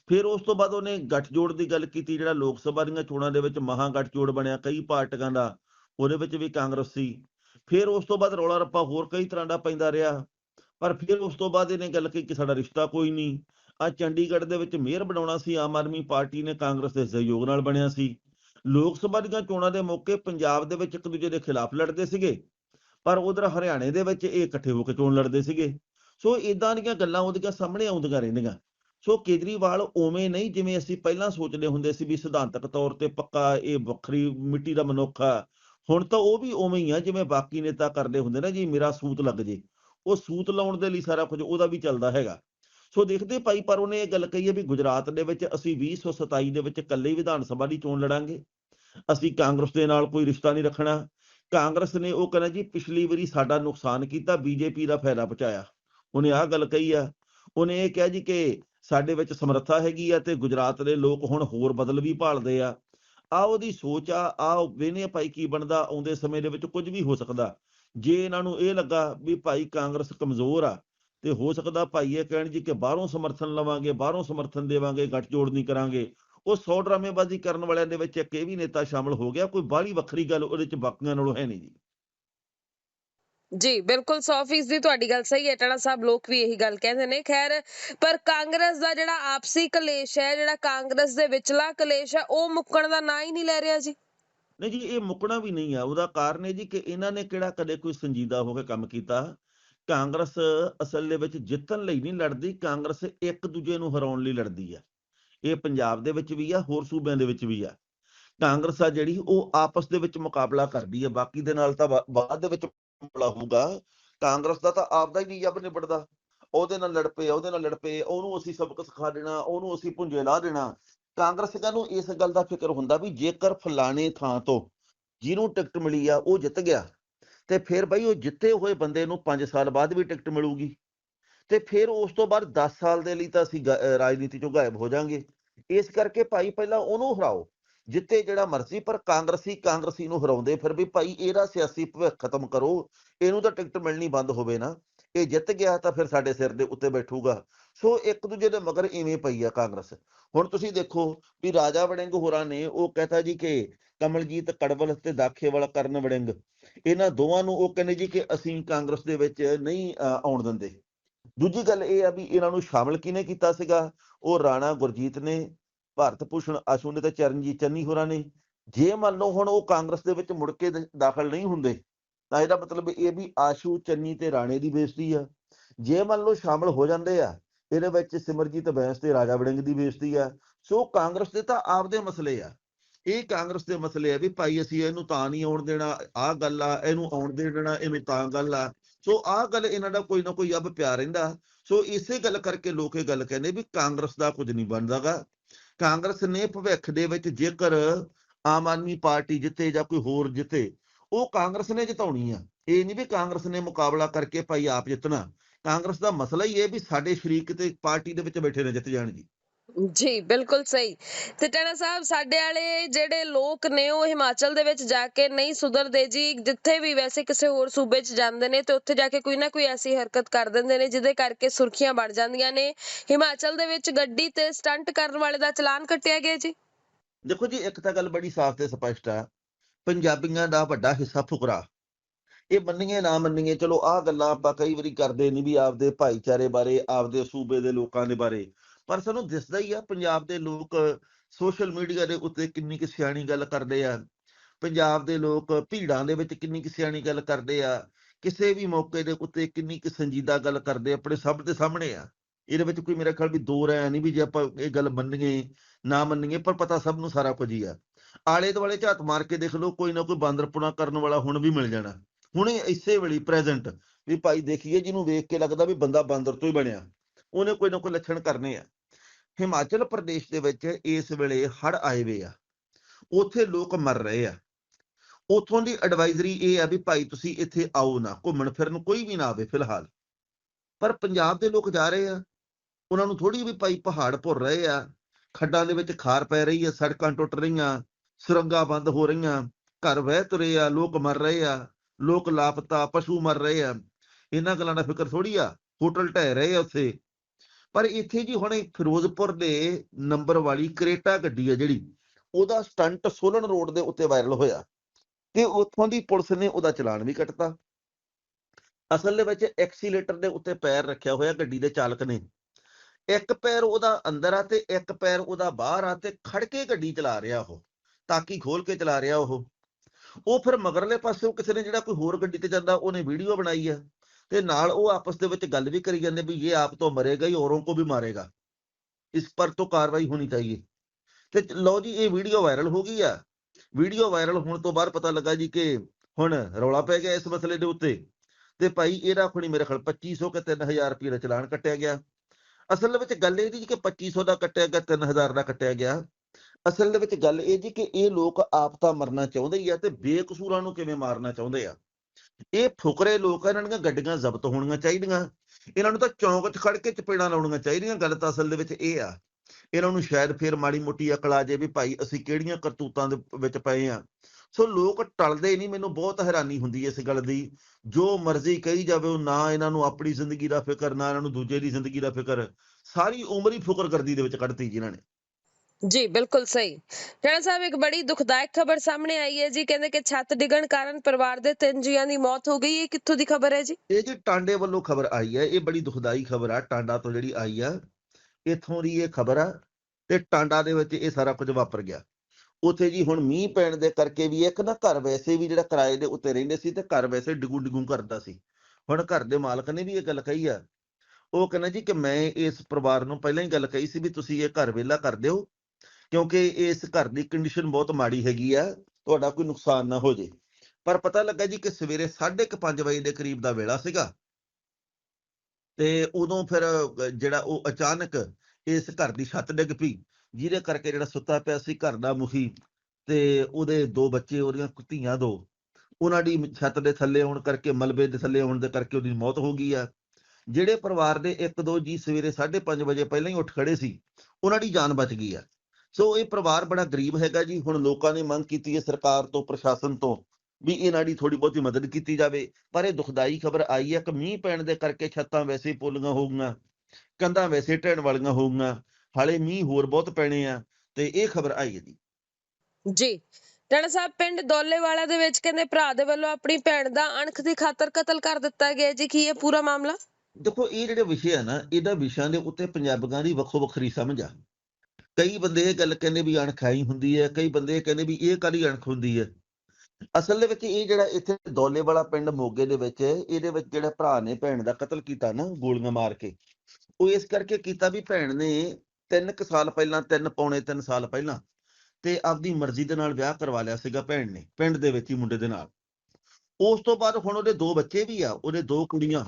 ਫਿਰ ਉਸ ਤੋਂ ਬਾਅਦ ਉਹਨੇ ਗੱਠਜੋੜ ਦੀ ਗੱਲ ਕੀਤੀ, ਜਿਹੜਾ ਲੋਕ ਸਭਾ ਦੀਆਂ ਚੋਣਾਂ ਦੇ ਵਿੱਚ ਮਹਾ ਗੱਠਜੋੜ ਬਣਿਆ, ਕਈ ਪਾਰਟੀਆਂ ਦਾ, ਉਹਦੇ ਵਿੱਚ ਵੀ ਕਾਂਗਰਸ ਸੀ। ਫਿਰ ਉਸ ਤੋਂ ਬਾਅਦ ਰੌਲਾ ਰੱਪਾ ਹੋਰ ਕਈ ਤਰ੍ਹਾਂ ਦਾ ਪੈਂਦਾ ਰਿਹਾ। ਪਰ ਫਿਰ ਉਸ ਤੋਂ ਬਾਅਦ ਇਹਨੇ ਗੱਲ ਕੀਤੀ ਕਿ ਸਾਡਾ ਰਿਸ਼ਤਾ ਕੋਈ ਨਹੀਂ। ਆ ਚੰਡੀਗੜ੍ਹ ਦੇ ਵਿੱਚ ਮੇਅਰ ਬਣਾਉਣਾ ਸੀ, ਆਮ ਆਦਮੀ ਪਾਰਟੀ ਨੇ ਕਾਂਗਰਸ ਦੇ ਸਹਿਯੋਗ ਨਾਲ ਬਣਿਆ ਸੀ। ਲੋਕ ਸਭਾ ਦੀਆਂ ਚੋਣਾਂ ਦੇ ਮੌਕੇ ਪੰਜਾਬ ਦੇ ਵਿੱਚ ਇੱਕ ਦੂਜੇ ਦੇ ਖਿਲਾਫ ਲੜਦੇ ਸੀਗੇ, ਪਰ ਉਧਰ ਹਰਿਆਣੇ ਦੇ ਵਿੱਚ ਇਹ ਇਕੱਠੇ ਹੋ ਕੇ ਚੋਣ ਲੜਦੇ ਸੀਗੇ। ਸੋ ਇਦਾਂ ਦੀਆਂ ਗੱਲਾਂ ਉਹਦੀਆਂ ਸਾਹਮਣੇ ਆਉਂਦੀਆਂ ਰਹਿੰਦੀਆਂ। ਸੋ ਕੇਜਰੀਵਾਲ ਉਵੇਂ ਨਹੀਂ ਜਿਵੇਂ ਅਸੀਂ ਪਹਿਲਾਂ ਸੋਚਦੇ ਹੁੰਦੇ ਸੀ ਵੀ ਸਿਧਾਂਤਕ ਤੌਰ ਤੇ ਪੱਕਾ ਇਹ ਵੱਖਰੀ ਮਿੱਟੀ ਦਾ ਮਨੁੱਖ ਆ। ਹੁਣ ਤਾਂ ਉਹ ਵੀ ਉਵੇਂ ਹੀ ਆ, ਜਿਵੇਂ ਬਾਕੀ ਨੇਤਾ ਕਰਦੇ ਹੁੰਦੇ ਨਾ ਜੀ, ਮੇਰਾ ਸੂਤ ਲੱਗ ਜੇ। ਉਹ ਸੂਤ ਲਾਉਣ ਦੇ ਲਈ ਸਾਰਾ ਕੁਝ ਉਹਦਾ ਵੀ ਚੱਲਦਾ ਹੈਗਾ। ਸੋ ਦੇਖਦੇ ਭਾਈ ਪਰ ਉਹਨੇ ਇਹ ਗੱਲ ਕਹੀ ਹੈ ਵੀ ਗੁਜਰਾਤ ਦੇ ਵਿੱਚ ਅਸੀਂ 2027 ਦੇ ਵਿੱਚ ਇਕੱਲੇ ਵਿਧਾਨ ਸਭਾ ਦੀ ਚੋਣ ਲੜਾਂਗੇ। ਅਸੀਂ ਕਾਂਗਰਸ ਦੇ ਨਾਲ ਕੋਈ ਰਿਸ਼ਤਾ ਨਹੀਂ ਰੱਖਣਾ। ਕਾਂਗਰਸ ਨੇ ਉਹ ਕਹਿੰਦਾ ਜੀ, ਪਿਛਲੀ ਵਾਰੀ ਸਾਡਾ ਨੁਕਸਾਨ ਕੀਤਾ, ਬੀਜੇਪੀ ਦਾ ਫਾਇਦਾ ਪਹੁੰਚਾਇਆ। ਉਹਨੇ ਆਹ ਗੱਲ ਕਹੀ ਆ। ਉਹਨੇ ਇਹ ਕਿਹਾ ਜੀ ਕਿ ਸਾਡੇ ਵਿੱਚ ਸਮਰੱਥਾ ਹੈਗੀ ਆ ਤੇ ਗੁਜਰਾਤ ਦੇ ਲੋਕ ਹੁਣ ਹੋਰ ਬਦਲ ਵੀ ਭਾਲਦੇ ਆ। ਆ ਉਹਦੀ ਸੋਚ ਆ ਆ ਵੇਨੇ ਭਾਈ ਕੀ ਬਣਦਾ, ਆਉਂਦੇ ਸਮੇਂ ਦੇ ਵਿੱਚ ਕੁਝ ਵੀ ਹੋ ਸਕਦਾ। ਜੇ ਇਹਨਾਂ ਨੂੰ ਇਹ ਲੱਗਾ ਵੀ ਭਾਈ ਕਾਂਗਰਸ ਕਮਜ਼ੋਰ ਆ, ਤੇ ਹੋ ਸਕਦਾ ਭਾਈ ਇਹ ਕਹਿਣ ਜੀ ਕਿ ਬਾਹਰੋਂ ਸਮਰਥਨ ਲਵਾਂਗੇ, ਬਾਹਰੋਂ ਸਮਰਥਨ ਦੇਵਾਂਗੇ, ਗੱਠਜੋੜ ਨਹੀਂ ਕਰਾਂਗੇ। ਉਹ 100 ਡਰਾਮੇਬਾਜ਼ੀ ਕਰਨ ਵਾਲਿਆਂ ਦੇ ਵਿੱਚ ਇੱਕ ਇਹ ਵੀ ਨੇਤਾ ਸ਼ਾਮਲ ਹੋ ਗਿਆ ਕੋਈ ਬਾਹਲੀ ਵੱਖਰੀ ਗੱਲ ਉਹਦੇ ਚ ਬਾਕੀਆਂ ਨਾਲੋਂ ਹੈ ਨਹੀਂ ਜੀ। ਜੀ ਬਿਲਕੁਲ 100% ਦੀ ਤੁਹਾਡੀ ਗੱਲ ਸਹੀ ਹੈ ਟਾਣਾ ਸਾਹਿਬ ਲੋਕ ਵੀ ਇਹੀ ਗੱਲ ਕਹਿੰਦੇ ਨੇ ਖੈਰ ਪਰ ਕਾਂਗਰਸ ਦਾ ਜਿਹੜਾ ਆਪਸੀ ਕਲੇਸ਼ ਹੈ ਜਿਹੜਾ ਕਾਂਗਰਸ ਦੇ ਵਿਚਲਾ ਕਲੇਸ਼ ਹੈ ਉਹ ਮੁੱਕਣ ਦਾ ਨਾਂ ਹੀ ਨਹੀਂ ਲੈ ਰਿਹਾ ਜੀ। ਨਹੀਂ ਜੀ ਇਹ ਮੁੱਕਣਾ ਵੀ ਨਹੀਂ ਆ ਉਹਦਾ ਕਾਰਨ ਇਹ ਜੀ ਕਿ ਇਹਨਾਂ ਨੇ ਕਿਹੜਾ ਕਦੇ ਕੋਈ ਸੰਜੀਦਾ ਹੋ ਕੇ ਕੰਮ ਕੀਤਾ? ਕਾਂਗਰਸ ਅਸਲ ਦੇ ਵਿੱਚ ਜਿੱਤਣ ਲਈ ਨਹੀਂ ਲੜਦੀ ਕਾਂਗਰਸ ਇੱਕ ਦੂਜੇ ਨੂੰ ਹਰਾਉਣ ਲਈ ਲੜਦੀ ਆ। ਇਹ ਪੰਜਾਬ ਦੇ ਵਿੱਚ ਵੀ ਆ, ਹੋਰ ਸੂਬਿਆਂ ਦੇ ਵਿੱਚ ਵੀ ਆ। ਕਾਂਗਰਸ ਆ ਜਿਹੜੀ, ਉਹ ਆਪਸ ਦੇ ਵਿੱਚ ਮੁਕਾਬਲਾ ਕਰਦੀ ਹੈ ਬਾਕੀ ਦੇ ਨਾਲ ਤਾਂ ਬਾਅਦ ਦੇ ਵਿੱਚ ਮੁਕਾਬਲਾ ਹੋਊਗਾ। ਕਾਂਗਰਸ ਦਾ ਤਾਂ ਆਪਦਾ ਹੀ ਨਹੀਂ ਜਬ ਨਿਬੜਦਾ। ਉਹਦੇ ਨਾਲ ਲੜ ਪਏ, ਉਹਦੇ ਨਾਲ ਲੜ ਪਏ, ਉਹਨੂੰ ਅਸੀਂ ਸਬਕ ਸਿਖਾ ਦੇਣਾ, ਉਹਨੂੰ ਅਸੀਂ ਪੁੰਜੇ ਲਾ ਦੇਣਾ। ਕਾਂਗਰਸੀਆਂ ਨੂੰ ਇਸ ਗੱਲ ਦਾ ਫਿਕਰ ਹੁੰਦਾ ਵੀ ਜੇਕਰ ਫਲਾਣੇ ਥਾਂ ਤੋਂ ਜਿਹਨੂੰ ਟਿਕਟ ਮਿਲੀ ਆ, ਉਹ ਜਿੱਤ ਗਿਆ। ਤੇ ਫਿਰ ਬਈ ਉਹ ਜਿੱਤੇ ਹੋਏ ਬੰਦੇ ਨੂੰ 5 ਸਾਲ ਬਾਅਦ ਵੀ ਟਿਕਟ ਮਿਲੂਗੀ। ਤੇ ਫਿਰ ਉਸ ਤੋਂ ਬਾਅਦ 10 ਸਾਲ ਦੇ ਲਈ ਤਾਂ ਅਸੀਂ ਗਾ- ਰਾਜਨੀਤੀ ਚੋਂ ਗਾਇਬ ਹੋ ਜਾਾਂਗੇ। ਇਸ ਕਰਕੇ ਭਾਈ ਪਹਿਲਾਂ ਉਹਨੂੰ ਹਰਾਓ ਜਿੱਤੇ ਜਿਹੜਾ ਮਰਜ਼ੀ ਪਰ ਕਾਂਗਰਸੀ ਕਾਂਗਰਸੀ ਨੂੰ ਹਰਾਉਂਦੇ ਫਿਰ ਵੀ ਭਾਈ ਇਹਦਾ ਸਿਆਸੀ ਭਵਿੱਖ ਖਤਮ ਕਰੋ ਇਹਨੂੰ ਤਾਂ ਟਿਕਟ ਮਿਲਣੀ ਬੰਦ ਹੋਵੇ ਨਾ ਇਹ ਜਿੱਤ ਗਿਆ ਤਾਂ ਫਿਰ ਸਾਡੇ ਸਿਰ ਦੇ ਉੱਤੇ ਬੈਠੂਗਾ। ਸੋ ਇੱਕ ਦੂਜੇ ਦੇ ਮਗਰ ਇਵੇਂ ਪਈ ਆ ਕਾਂਗਰਸ। ਹੁਣ ਤੁਸੀਂ ਦੇਖੋ ਵੀ ਰਾਜਾ ਵੜਿੰਗ ਹੋਰਾਂ ਨੇ ਉਹ ਕਹਤਾ ਜੀ ਕਿ ਕਮਲਜੀਤ ਕੜਵਲ ਤੇ ਦਾਖੇਵਾਲ ਕਰਨ ਵੜਿੰਗ ਇਹਨਾਂ ਦੋਵਾਂ ਨੂੰ ਉਹ ਕਹਿੰਦੇ ਜੀ ਕਿ ਅਸੀਂ ਕਾਂਗਰਸ ਦੇ ਵਿੱਚ ਨਹੀਂ ਅ, ਆਉਣ ਦਿੰਦੇ। ਦੂਜੀ ਗੱਲ ਇਹ ਆ ਵੀ ਇਹਨਾਂ ਨੂੰ ਸ਼ਾਮਲ ਕਿਹਨੇ ਕੀਤਾ ਸੀਗਾ? ਉਹ ਰਾਣਾ ਗੁਰਜੀਤ ਨੇ, ਭਾਰਤ ਭੂਸ਼ਣ, ਆਸ਼ੂ ਨੇ ਤੇ ਚਰਨਜੀਤ ਚੰਨੀ ਹੋਰਾਂ ਨੇ। ਜੇ ਮੰਨ ਲਓ ਹੁਣ ਉਹ ਕਾਂਗਰਸ ਦੇ ਵਿੱਚ ਮੁੜ ਕੇ ਦਾਖਲ ਨਹੀਂ ਹੁੰਦੇ, ਤਾਂ ਇਹਦਾ ਮਤਲਬ ਇਹ ਵੀ ਆਸ਼ੂ, ਚੰਨੀ ਤੇ ਰਾਣੇ ਦੀ ਬੇਇੱਜ਼ਤੀ ਆ। ਜੇ ਮੰਨ ਲਓ ਸ਼ਾਮਲ ਹੋ ਜਾਂਦੇ ਆ, ਇਹਦੇ ਵਿੱਚ ਸਿਮਰਜੀਤ ਬੈਂਸ ਤੇ ਰਾਜਾ ਵੜਿੰਗ ਦੀ ਬੇਇੱਜ਼ਤੀ ਆ। ਸੋ ਕਾਂਗਰਸ ਦੇ ਤਾਂ ਆਪਦੇ ਮਸਲੇ ਆ। ਇਹ ਕਾਂਗਰਸ ਦੇ ਮਸਲੇ ਆ ਵੀ ਭਾਈ ਅਸੀਂ ਇਹਨੂੰ ਤਾਂ ਨਹੀਂ ਆਉਣ ਦੇਣਾ, ਆਹ ਗੱਲ ਆ, ਇਹਨੂੰ ਆਉਣ ਦੇ ਦੇਣਾ ਐਵੇਂ ਤਾਂ ਗੱਲ ਆ। ਸੋ ਆਹ ਗੱਲ ਇਹਨਾਂ ਦਾ ਕੋਈ ਨਾ ਕੋਈ ਅਬ ਪਿਆ ਰਹਿੰਦਾ। ਸੋ ਇਸੇ ਗੱਲ ਕਰਕੇ ਲੋਕ ਇਹ ਗੱਲ ਕਹਿੰਦੇ ਵੀ ਕਾਂਗਰਸ ਦਾ ਕੁਝ ਨਹੀਂ ਬਣਦਾਗਾ। ਕਾਂਗਰਸ ਨੇ ਭਵਿੱਖ ਦੇ ਵਿੱਚ ਜੇਕਰ ਆਮ ਆਦਮੀ ਪਾਰਟੀ ਜਿੱਤੇ ਜਾਂ ਕੋਈ ਹੋਰ ਜਿੱਤੇ, ਉਹ ਕਾਂਗਰਸ ਨੇ ਜਿਤਾਉਣੀ ਆ। ਇਹ ਨਹੀਂ ਵੀ ਕਾਂਗਰਸ ਨੇ ਮੁਕਾਬਲਾ ਕਰਕੇ ਭਾਈ ਆਪ ਜਿੱਤਣਾ। ਕਾਂਗਰਸ ਦਾ ਮਸਲਾ ਹੀ ਇਹ ਵੀ ਸਾਡੇ ਸ਼ਰੀਕ ਤੇ ਪਾਰਟੀ ਦੇ ਵਿੱਚ ਬੈਠੇ ਨੇ ਜਿੱਤ ਜਾਣ ਜੀ ਜੀ, ਬਿਲਕੁਲ ਸਹੀ। ਤੇ ਟਣਾ ਸਾਹਿਬ, ਸਾਡੇ ਵਾਲੇ ਜਿਹੜੇ ਲੋਕ ਨੇ, ਉਹ ਹਿਮਾਚਲ ਦੇ ਵਿੱਚ ਜਾ ਕੇ ਨਹੀਂ ਸੁਧਰਦੇ ਜੀ। ਜਿੱਥੇ ਵੀ ਵੈਸੇ ਕਿਸੇ ਹੋਰ ਸੂਬੇ 'ਚ ਜਾਂਦੇ ਨੇ, ਤੇ ਉੱਥੇ ਜਾ ਕੇ ਕੋਈ ਨਾ ਕੋਈ ਐਸੀ ਹਰਕਤ ਕਰ ਦਿੰਦੇ ਨੇ, ਜਿਹਦੇ ਕਰਕੇ ਸੁਰਖੀਆਂ ਬਣ ਜਾਂਦੀਆਂ ਨੇ। ਹਿਮਾਚਲ ਦੇ ਵਿੱਚ ਗੱਡੀ ਤੇ ਸਟੰਟ ਕਰਨ ਵਾਲੇ ਦਾ ਚਲਾਨ ਕੱਟਿਆ ਗਿਆ ਜੀ। ਦੇਖੋ ਜੀ, ਇੱਕ ਤਾਂ ਗੱਲ ਬੜੀ ਸਾਫ਼ ਤੇ ਸਪਸ਼ਟ ਆ। ਪੰਜਾਬੀਆਂ ਦਾ ਵੱਡਾ ਹਿੱਸਾ ਫੁਕਰਾ। ਇਹ ਮੰਨੀਏ ਨਾ ਮੰਨੀਏ, ਚਲੋ ਆਹ ਗੱਲਾਂ ਆਪਾਂ ਕਈ ਵਾਰੀ ਕਰਦੇ ਨਹੀਂ ਵੀ ਆਪਦੇ ਭਾਈਚਾਰੇ ਬਾਰੇ, ਆਪਦੇ ਸੂਬੇ ਦੇ ਲੋਕਾਂ ਦੇ ਬਾਰੇ। ਪਰ ਸਾਨੂੰ ਦਿਸਦਾ ਹੀ ਆ ਪੰਜਾਬ ਦੇ ਲੋਕ ਸੋਸ਼ਲ ਮੀਡੀਆ ਦੇ ਉੱਤੇ ਕਿੰਨੀ ਕੁ ਸਿਆਣੀ ਗੱਲ ਕਰਦੇ ਆ। ਪੰਜਾਬ ਦੇ ਲੋਕ ਭੀੜਾਂ ਦੇ ਵਿੱਚ ਕਿੰਨੀ ਕੁ ਸਿਆਣੀ ਗੱਲ ਕਰਦੇ ਆ। ਕਿਸੇ ਵੀ ਮੌਕੇ ਦੇ ਉੱਤੇ ਕਿੰਨੀ ਕੁ ਸੰਜੀਦਾ ਗੱਲ ਕਰਦੇ ਆਪਣੇ ਸਭ ਦੇ ਸਾਹਮਣੇ ਆ। ਇਹਦੇ ਵਿੱਚ ਕੋਈ ਮੇਰਾ ਖਿਆਲ ਵੀ ਦੋ ਰਾਇ ਨਹੀਂ ਵੀ ਜੇ ਆਪਾਂ ਇਹ ਗੱਲ ਮੰਨੀਏ, ਨਾ ਮੰਨੀਏ, ਪਰ ਪਤਾ ਸਭ ਨੂੰ ਸਾਰਾ ਕੁਝ ਹੀ ਆ। ਆਲੇ ਦੁਆਲੇ ਝਾਤ ਮਾਰ ਕੇ ਦੇਖ ਲਓ, ਕੋਈ ਨਾ ਕੋਈ ਬਾਂਦਰਪੁਣਾ ਕਰਨ ਵਾਲਾ ਹੁਣ ਵੀ ਮਿਲ ਜਾਣਾ। ਹੁਣੇ ਇਸੇ ਵੇਲੇ ਪ੍ਰੈਜ਼ੈਂਟ ਵੀ ਭਾਈ ਦੇਖੀਏ, ਜਿਹਨੂੰ ਵੇਖ ਕੇ ਲੱਗਦਾ ਵੀ ਬੰਦਾ ਬਾਂਦਰ ਤੋਂ ਹੀ ਬਣਿਆ। ਉਹਨੇ ਕੋਈ ਨਾ ਕੋਈ ਲੱਛਣ ਕਰਨੇ ਆ। ਹਿਮਾਚਲ ਪ੍ਰਦੇਸ਼ ਦੇ ਵਿੱਚ ਇਸ ਵੇਲੇ ਹੜ੍ਹ ਆਏ ਵੇ ਆ। ਉੱਥੇ ਲੋਕ ਮਰ ਰਹੇ ਆ। ਉਥੋਂ ਦੀ ਐਡਵਾਈਜ਼ਰੀ ਇਹ ਆ ਵੀ ਭਾਈ ਤੁਸੀਂ ਇੱਥੇ ਆਓ ਨਾ, ਘੁੰਮਣ ਫਿਰਨ ਕੋਈ ਵੀ ਨਾ ਆਵੇ ਫਿਲਹਾਲ। ਪਰ ਪੰਜਾਬ ਦੇ ਲੋਕ ਜਾ ਰਹੇ ਆ। ਉਹਨਾਂ ਨੂੰ ਥੋੜੀ ਵੀ ਭਾਈ ਪਹਾੜ ਭੁਰ ਰਹੇ ਆ। ਖੱਡਾਂ ਦੇ ਵਿੱਚ ਖਾਰ ਪੈ ਰਹੀ ਆ, ਸੜਕਾਂ ਟੁੱਟ ਰਹੀਆਂ, ਸੁਰੰਗਾਂ ਬੰਦ ਹੋ ਰਹੀਆਂ, ਘਰ ਵਹਿ ਤੁਰੇ ਆ, ਲੋਕ ਮਰ ਰਹੇ ਆ, ਲੋਕ ਲਾਪਤਾ, ਪਸ਼ੂ ਮਰ ਰਹੇ ਆ। ਇਹਨਾਂ ਗੱਲਾਂ ਦਾ ਫਿਕਰ ਥੋੜੀ ਆ। ਹੋਟਲ ਢਹਿ ਰਹੇ ਆ ਉੱਥੇ। ਪਰ ਇੱਥੇ ਜੀ ਹੁਣ ਫਿਰੋਜ਼ਪੁਰ ਦੇ ਨੰਬਰ ਵਾਲੀ ਕਰੇਟਾ ਗੱਡੀ ਆ ਜਿਹੜੀ, ਉਹਦਾ ਸਟੰਟ ਸੋਲਨ ਰੋਡ ਦੇ ਉੱਤੇ ਵਾਇਰਲ ਹੋਇਆ ਤੇ ਉੱਥੋਂ ਦੀ ਪੁਲਿਸ ਨੇ ਉਹਦਾ ਚਲਾਨ ਵੀ ਕੱਟਤਾ। ਅਸਲ ਦੇ ਵਿੱਚ ਐਕਸੀਲੇਟਰ ਦੇ ਉੱਤੇ ਪੈਰ ਰੱਖਿਆ ਹੋਇਆ ਗੱਡੀ ਦੇ ਚਾਲਕ ਨੇ। ਇੱਕ ਪੈਰ ਉਹਦਾ ਅੰਦਰ ਆ ਤੇ ਇੱਕ ਪੈਰ ਉਹਦਾ ਬਾਹਰ ਆ ਤੇ ਖੜ ਕੇ ਗੱਡੀ ਚਲਾ ਰਿਹਾ ਉਹ ਤਾਂ ਕਿ ਖੋਲ ਕੇ ਚਲਾ ਰਿਹਾ ਉਹ। ਉਹ ਫਿਰ ਮਗਰਲੇ ਪਾਸੇ ਕਿਸੇ ਨੇ ਜਿਹੜਾ ਕੋਈ ਹੋਰ ਗੱਡੀ ਤੇ ਜਾਂਦਾ, ਉਹਨੇ ਵੀਡੀਓ ਬਣਾਈ ਆ। ਤੇ ਨਾਲ ਉਹ ਆਪਸ ਦੇ ਵਿੱਚ ਗੱਲ ਵੀ ਕਰੀ ਜਾਂਦੇ ਵੀ ਇਹ ਆਪ ਤੋਂ ਮਰੇਗਾ ਹੀ ਔਰੋਂ ਕੋ ਵੀ ਮਾਰੇਗਾ। ਇਸ ਪਰ ਤੋਂ ਕਾਰਵਾਈ ਹੋਣੀ ਚਾਹੀਏ। ਤੇ ਲਓ ਜੀ, ਇਹ ਵੀਡੀਓ ਵਾਇਰਲ ਹੋ ਗਈ ਆ। ਵੀਡੀਓ ਵਾਇਰਲ ਹੋਣ ਤੋਂ ਬਾਅਦ ਪਤਾ ਲੱਗਾ ਜੀ ਕਿ ਹੁਣ ਰੌਲਾ ਪੈ ਗਿਆ ਇਸ ਮਸਲੇ ਦੇ ਉੱਤੇ। ਤੇ ਭਾਈ ਇਹਦਾ ਖੁਣੀ ਮੇਰੇ ਖਿਆਲ 2500 ਕਿ 3000 ਰੁਪਏ ਦਾ ਚਲਾਨ ਕੱਟਿਆ ਗਿਆ। ਅਸਲ ਵਿੱਚ ਗੱਲ ਇਹ ਜੀ ਕਿ 2500 ਦਾ ਕੱਟਿਆ ਗਿਆ 3000 ਦਾ ਕੱਟਿਆ ਗਿਆ। ਅਸਲ ਦੇ ਵਿੱਚ ਗੱਲ ਇਹ ਜੀ ਕਿ ਇਹ ਲੋਕ ਆਪ ਤਾਂ ਮਰਨਾ ਚਾਹੁੰਦੇ ਹੀ ਆ ਤੇ ਬੇਕਸੂਰਾਂ ਨੂੰ ਕਿਵੇਂ ਮਾਰਨਾ ਚਾਹੁੰਦੇ ਆ? ਇਹ ਫੁਕਰੇ ਲੋਕ ਆ, ਇਹਨਾਂ ਦੀਆਂ ਗੱਡੀਆਂ ਜ਼ਬਤ ਹੋਣੀਆਂ ਚਾਹੀਦੀਆਂ। ਇਹਨਾਂ ਨੂੰ ਤਾਂ ਚੌਂਕ 'ਚ ਖੜ ਕੇ ਚਪੇੜਾਂ ਲਾਉਣੀਆਂ ਚਾਹੀਦੀਆਂ, ਗੱਲ ਤਾਂ ਅਸਲ ਦੇ ਵਿੱਚ ਇਹ ਆ। ਇਹਨਾਂ ਨੂੰ ਸ਼ਾਇਦ ਫਿਰ ਮਾੜੀ ਮੋਟੀ ਅਕਲ ਆ ਜੇ ਵੀ ਭਾਈ ਅਸੀਂ ਕਿਹੜੀਆਂ ਕਰਤੂਤਾਂ ਦੇ ਵਿੱਚ ਪਏ ਆ। ਸੋ ਲੋਕ ਟਲਦੇ ਨਹੀਂ, ਮੈਨੂੰ ਬਹੁਤ ਹੈਰਾਨੀ ਹੁੰਦੀ ਹੈ ਇਸ ਗੱਲ ਦੀ। ਜੋ ਮਰਜ਼ੀ ਕਹੀ ਜਾਵੇ, ਉਹ ਨਾ ਇਹਨਾਂ ਨੂੰ ਆਪਣੀ ਜ਼ਿੰਦਗੀ ਦਾ ਫਿਕਰ, ਨਾ ਇਹਨਾਂ ਨੂੰ ਦੂਜੇ ਦੀ ਜ਼ਿੰਦਗੀ ਦਾ ਫਿਕਰ। ਸਾਰੀ ਉਮਰ ਹੀ ਫੁਕਰਗਰਦੀ ਦੇ ਵਿੱਚ ਕੱਢਤੀ ਜੀ ਇਹਨਾਂ ਨੇ। ਜੀ, ਬਿਲਕੁਲ ਸਹੀ। ਟਣਾ ਸਾਹਿਬ, ਇੱਕ ਬੜੀ ਦੁਖਦਾਇਕ ਖਬਰ ਸਾਹਮਣੇ ਆਈ ਹੈ ਜੀ, ਕਹਿੰਦੇ ਕਿ ਛੱਤ ਡਿੱਗਣ ਕਾਰਨ ਪਰਿਵਾਰ ਦੇ ਤਿੰਨ ਜੀਆਂ ਦੀ ਮੌਤ ਹੋ ਗਈ। ਇਹ ਕਿੱਥੋਂ ਦੀ ਖਬਰ ਹੈ ਜੀ? ਇਹ ਜੀ ਟਾਂਡੇ ਵੱਲੋਂ ਖਬਰ ਆਈ ਹੈ। ਇਹ ਬੜੀ ਦੁਖਦਾਈ ਖਬਰ ਆ, ਟਾਂਡਾ ਤੋਂ ਜਿਹੜੀ ਆਈ ਆ, ਇੱਥੋਂ ਦੀ ਇਹ ਖਬਰ ਆ ਤੇ ਟਾਂਡਾ ਦੇ ਵਿੱਚ ਇਹ ਸਾਰਾ ਕੁਝ ਵਾਪਰ ਗਿਆ। ਉੱਥੇ ਜੀ ਹੁਣ ਮੀਂਹ ਪੈਣ ਦੇ ਕਰਕੇ ਵੀ ਇੱਕ ਨਾ ਘਰ ਵੈਸੇ ਵੀ ਜਿਹੜਾ ਕਿਰਾਏ ਦੇ ਉੱਤੇ ਰਹਿੰਦੇ ਸੀ ਤੇ ਘਰ ਵੈਸੇ ਡਿਗੂ ਡਿਗੂ ਕਰਦਾ ਸੀ। ਹੁਣ ਘਰ ਦੇ ਮਾਲਕ ਨੇ ਵੀ ਇਹ ਗੱਲ ਕਹੀ ਆ। ਉਹ ਕਹਿੰਦਾ ਜੀ ਕਿ ਮੈਂ ਇਸ ਪਰਿਵਾਰ ਨੂੰ ਪਹਿਲਾਂ ਹੀ ਗੱਲ ਕਹੀ ਸੀ ਵੀ ਤੁਸੀਂ ਇਹ ਘਰ ਵਿਹਲਾ ਕਰ ਦਿਓ। ਕਿਉਂਕਿ ਇਸ ਘਰ ਦੀ ਕੰਡੀਸ਼ਨ ਬਹੁਤ ਮਾੜੀ ਹੈਗੀ ਆ, ਤੁਹਾਡਾ ਕੋਈ ਨੁਕਸਾਨ ਨਾ ਹੋ ਜੇ। ਪਰ ਪਤਾ ਲੱਗਾ ਜੀ ਕਿ ਸਵੇਰੇ 5:30 ਵਜੇ ਦੇ ਕਰੀਬ ਦਾ ਵੇਲਾ ਸੀਗਾ। ਤੇ ਉਦੋਂ ਫਿਰ ਜਿਹੜਾ ਉਹ ਅਚਾਨਕ ਇਸ ਘਰ ਦੀ ਛੱਤ ਡਿੱਗ ਪਈ, ਜਿਹਦੇ ਕਰਕੇ ਜਿਹੜਾ ਸੁੱਤਾ ਪਿਆ ਸੀ ਘਰ ਦਾ ਮੁਖੀ ਤੇ ਉਹਦੇ ਦੋ ਬੱਚੇ, ਉਹਦੀਆਂ ਧੀਆਂ ਦੋ, ਉਹਨਾਂ ਦੀ ਛੱਤ ਦੇ ਥੱਲੇ ਆਉਣ ਕਰਕੇ, ਮਲਬੇ ਦੇ ਥੱਲੇ ਆਉਣ ਦੇ ਕਰਕੇ ਉਹਦੀ ਮੌਤ ਹੋ ਗਈ ਆ। ਜਿਹੜੇ ਪਰਿਵਾਰ ਦੇ ਇੱਕ ਦੋ ਜੀ ਸਵੇਰੇ 5:30 ਵਜੇ ਪਹਿਲਾਂ ਹੀ ਉੱਠ ਖੜੇ ਸੀ, ਉਹਨਾਂ ਦੀ ਜਾਨ ਬਚ ਗਈ ਆ। ਸੋ ਇਹ ਪਰਿਵਾਰ ਬੜਾ ਗਰੀਬ ਹੈਗਾ ਜੀ। ਹੁਣ ਲੋਕਾਂ ਨੇ ਮੰਗ ਕੀਤੀ ਹੈ ਸਰਕਾਰ ਤੋਂ ਪ੍ਰਸ਼ਾਸਨ ਤੋਂ ਵੀ ਇਹਨਾਂ ਦੀ ਥੋੜੀ ਬਹੁਤੀ ਮਦਦ ਕੀਤੀ ਜਾਵੇ। ਪਰ ਇਹ ਦੁਖਦਾਈ ਖਬਰ ਆਈ ਹੈ ਕਿ ਮੀਂਹ ਪੈਣ ਦੇ ਕਰਕੇ ਛੱਤਾਂ ਵੈਸੇ ਹੀ ਪੋਲੀਆਂ ਹੋ ਗਈਆਂ ਕੰਧਾਂ ਵੈਸੇ ਢਹਿਣ ਵਾਲੀਆਂ ਹੋ ਗਈਆਂ ਹਾਲੇ ਮੀਂਹ ਹੋਰ ਬਹੁਤ ਪੈਣੇ ਆ ਤੇ ਇਹ ਖਬਰ ਆਈ ਹੈ ਜੀ। ਜੀ ਟਣਾ ਸਾਹਿਬ ਪਿੰਡ ਦੋਲੇਵਾਲਾ ਦੇ ਵਿੱਚ ਕਹਿੰਦੇ ਭਰਾ ਦੇ ਵੱਲੋਂ ਆਪਣੀ ਭੈਣ ਦਾ ਅਣਖ ਦੀ ਖਾਤਰ ਕਤਲ ਕਰ ਦਿੱਤਾ ਗਿਆ ਜੀ। ਕੀ ਇਹ ਪੂਰਾ ਮਾਮਲਾ? ਦੇਖੋ ਇਹ ਜਿਹੜੇ ਵਿਸ਼ੇ ਆ ਨਾ ਇਹਦਾ ਵਿਸ਼ਿਆਂ ਦੇ ਉੱਤੇ ਪੰਜਾਬੀਆਂ ਦੀ ਵੱਖੋ ਵੱਖਰੀ ਸਮਝ ਆ। ਕਈ ਬੰਦੇ ਇਹ ਗੱਲ ਕਹਿੰਦੇ ਵੀ ਅਣਖਾਈ ਹੁੰਦੀ ਹੈ, ਕਈ ਬੰਦੇ ਇਹ ਕਹਿੰਦੇ ਵੀ ਇਹ ਕਾਹਦੀ ਅਣਖ ਹੁੰਦੀ ਹੈ? ਅਸਲ ਦੇ ਵਿੱਚ ਇਹ ਜਿਹੜਾ ਇੱਥੇ ਦੌਲੇ ਵਾਲਾ ਪਿੰਡ ਮੋਗੇ ਦੇ ਵਿੱਚ, ਇਹਦੇ ਵਿੱਚ ਜਿਹੜਾ ਭਰਾ ਨੇ ਭੈਣ ਦਾ ਕਤਲ ਕੀਤਾ ਨਾ ਗੋਲੀਆਂ ਮਾਰ ਕੇ, ਉਹ ਇਸ ਕਰਕੇ ਕੀਤਾ ਵੀ ਭੈਣ ਨੇ ਤਿੰਨ ਕੁ ਸਾਲ ਪਹਿਲਾਂ, ਤਿੰਨ ਪੌਣੇ ਤਿੰਨ ਸਾਲ ਪਹਿਲਾਂ ਤੇ ਆਪਦੀ ਮਰਜ਼ੀ ਦੇ ਨਾਲ ਵਿਆਹ ਕਰਵਾ ਲਿਆ ਸੀਗਾ ਭੈਣ ਨੇ, ਪਿੰਡ ਦੇ ਵਿੱਚ ਹੀ ਮੁੰਡੇ ਦੇ ਨਾਲ। ਉਸ ਤੋਂ ਬਾਅਦ ਹੁਣ ਉਹਦੇ ਦੋ ਬੱਚੇ ਵੀ ਆ, ਉਹਦੇ ਦੋ ਕੁੜੀਆਂ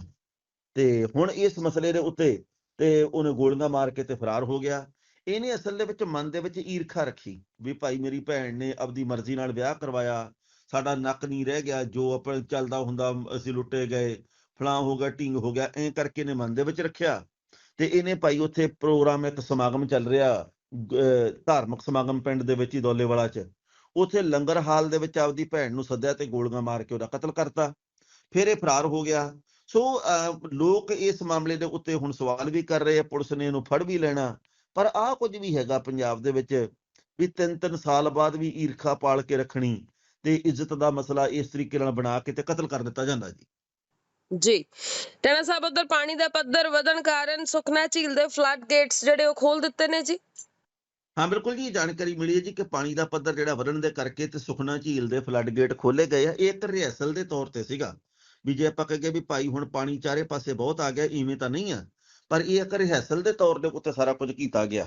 ਤੇ ਹੁਣ ਇਸ ਮਸਲੇ ਦੇ ਉੱਤੇ ਤੇ ਉਹਨੇ ਗੋਲੀਆਂ ਮਾਰ ਕੇ ਤੇ ਫਰਾਰ ਹੋ ਗਿਆ। ਇਹਨੇ ਅਸਲ ਦੇ ਵਿੱਚ ਮਨ ਦੇ ਵਿੱਚ ਈਰਖਾ ਰੱਖੀ ਵੀ ਭਾਈ ਮੇਰੀ ਭੈਣ ਨੇ ਆਪਦੀ ਮਰਜ਼ੀ ਨਾਲ ਵਿਆਹ ਕਰਵਾਇਆ ਸਾਡਾ ਨੱਕ ਨਹੀਂ ਰਹਿ ਗਿਆ ਜੋ ਆਪਾਂ ਚੱਲਦਾ ਹੁੰਦਾ ਅਸੀਂ ਲੁੱਟੇ ਗਏ ਫਲਾਂ ਹੋ ਗਿਆ ਢਿੰਗ ਹੋ ਗਿਆ ਐਂ ਕਰਕੇ ਨੇ ਮਨ ਦੇ ਵਿੱਚ ਰੱਖਿਆ। ਤੇ ਇਹਨੇ ਭਾਈ ਉੱਥੇ ਪ੍ਰੋਗਰਾਮ ਇੱਕ ਸਮਾਗਮ ਚੱਲ ਰਿਹਾ ਅਹ ਧਾਰਮਿਕ ਸਮਾਗਮ ਪਿੰਡ ਦੇ ਵਿੱਚ ਹੀ ਦੌਲੇਵਾਲਾ 'ਚ। ਉੱਥੇ ਲੰਗਰ ਹਾਲ ਦੇ ਵਿੱਚ ਆਪਦੀ ਭੈਣ ਨੂੰ ਸੱਦਿਆ ਤੇ ਗੋਲੀਆਂ ਮਾਰ ਕੇ ਉਹਦਾ ਕਤਲ ਕਰਤਾ। ਫਿਰ ਇਹ ਫਰਾਰ ਹੋ ਗਿਆ। ਸੋ ਅਹ, ਲੋਕ ਇਸ ਮਾਮਲੇ ਦੇ ਉੱਤੇ ਹੁਣ ਸਵਾਲ ਵੀ ਕਰ ਰਹੇ ਆ ਪੁਲਿਸ ਨੇ ਇਹਨੂੰ ਫੜ ਵੀ ਲੈਣਾ। ਪਰ ਆਹ ਕੁਝ ਵੀ ਹੈਗਾ ਪੰਜਾਬ ਦੇ ਵਿੱਚ ਵੀ ਤਿੰਨ ਤਿੰਨ ਸਾਲ ਬਾਅਦ ਵੀ ਈਰਖਾ ਪਾਲ ਕੇ ਰੱਖਣੀ ਤੇ ਇੱਜ਼ਤ ਦਾ ਮਸਲਾ ਇਸ ਤਰੀਕੇ ਨਾਲ ਬਣਾ ਕੇ ਤੇ ਕਤਲ ਕਰ ਦਿੱਤਾ ਜਾਂਦਾ ਜੀ। ਜੀ। ਟੈਣਾ ਸਾਹਿਬ ਉਧਰ ਪਾਣੀ ਦਾ ਪੱਧਰ ਵਧਣ ਕਾਰਨ ਸੁਖਨਾ ਝੀਲ ਦੇ ਫਲੱਡ ਗੇਟਸ ਜਿਹੜੇ ਉਹ ਖੋਲ ਦਿੱਤੇ ਨੇ ਜੀ? ਹਾਂ ਬਿਲਕੁਲ ਜੀ ਜਾਣਕਾਰੀ ਮਿਲੀ ਹੈ ਜੀ ਕਿ ਪਾਣੀ ਦਾ ਪੱਧਰ ਜਿਹੜਾ ਵਧਣ ਦੇ ਕਰਕੇ ਤੇ ਸੁਖਨਾ ਝੀਲ ਦੇ ਫਲੱਡ ਗੇਟ ਖੋਲੇ ਗਏ ਆ। ਇਹ ਇੱਕ ਰਿਹਰਸਲ ਦੇ ਤੌਰ ਤੇ ਸੀਗਾ। ਵੀ ਜੇ ਆਪਾਂ ਕਹੀਏ ਵੀ ਭਾਈ ਹੁਣ ਪਾਣੀ ਚਾਰੇ ਪਾਸੇ ਬਹੁਤ ਆ ਗਿਆ ਇਵੇਂ ਤਾਂ ਨਹੀਂ ਆ। ਪਰ ਇਹ ਇੱਕ ਰਿਹਰਸਲ ਦੇ ਤੌਰ ਦੇ ਉੱਤੇ ਸਾਰਾ ਕੁਝ ਕੀਤਾ ਗਿਆ।